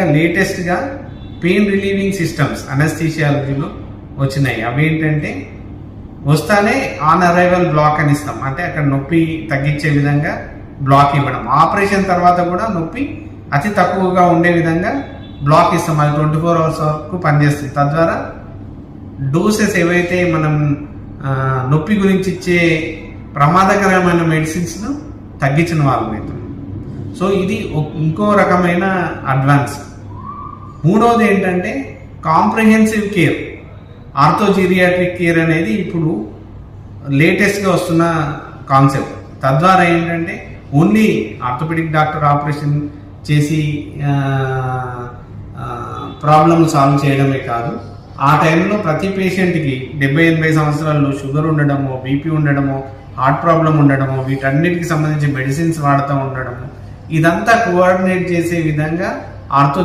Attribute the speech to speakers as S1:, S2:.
S1: లేటెస్ట్గా pain relieving systems అనస్థీషియాలజీలో వచ్చినాయి. అవి ఏంటంటే వస్తానే ఆన్ అరైవల్ బ్లాక్ అని ఇస్తాం. అంటే అక్కడ నొప్పి తగ్గించే విధంగా బ్లాక్ ఇవ్వడం. ఆపరేషన్ తర్వాత కూడా నొప్పి అతి తక్కువగా ఉండే విధంగా బ్లాక్ ఇస్తాం. అది ట్వంటీ ఫోర్ అవర్స్ వరకు పనిచేస్తుంది. తద్వారా డోసెస్ ఏవైతే మనం నొప్పి గురించి ఇచ్చే ప్రమాదకరమైన మెడిసిన్స్ను తగ్గించిన వాళ్ళు అవుతాం. సో ఇది ఇంకో రకమైన అడ్వాన్స్ మూడవది ఏంటంటే కాంప్రహెన్సివ్ కేర్ ఆర్థోజీరియాట్రిక్ కేర్ అనేది ఇప్పుడు లేటెస్ట్గా వస్తున్న కాన్సెప్ట్ తద్వారా ఏంటంటే ఓన్లీ ఆర్థోపెడిక్ డాక్టర్ ఆపరేషన్ చేసి ప్రాబ్లమ్ సాల్వ్ చేయడమే కాదు. ఆ టైంలో ప్రతి పేషెంట్కి డెబ్బై ఎనభై సంవత్సరాల్లో షుగర్ ఉండడమో బీపీ ఉండడమో హార్ట్ ప్రాబ్లం ఉండడమో వీటన్నిటికి సంబంధించి మెడిసిన్స్ వాడుతూ ఉండడము. ఇదంతా కోఆర్డినేట్ చేసే విధంగా ఆర్థో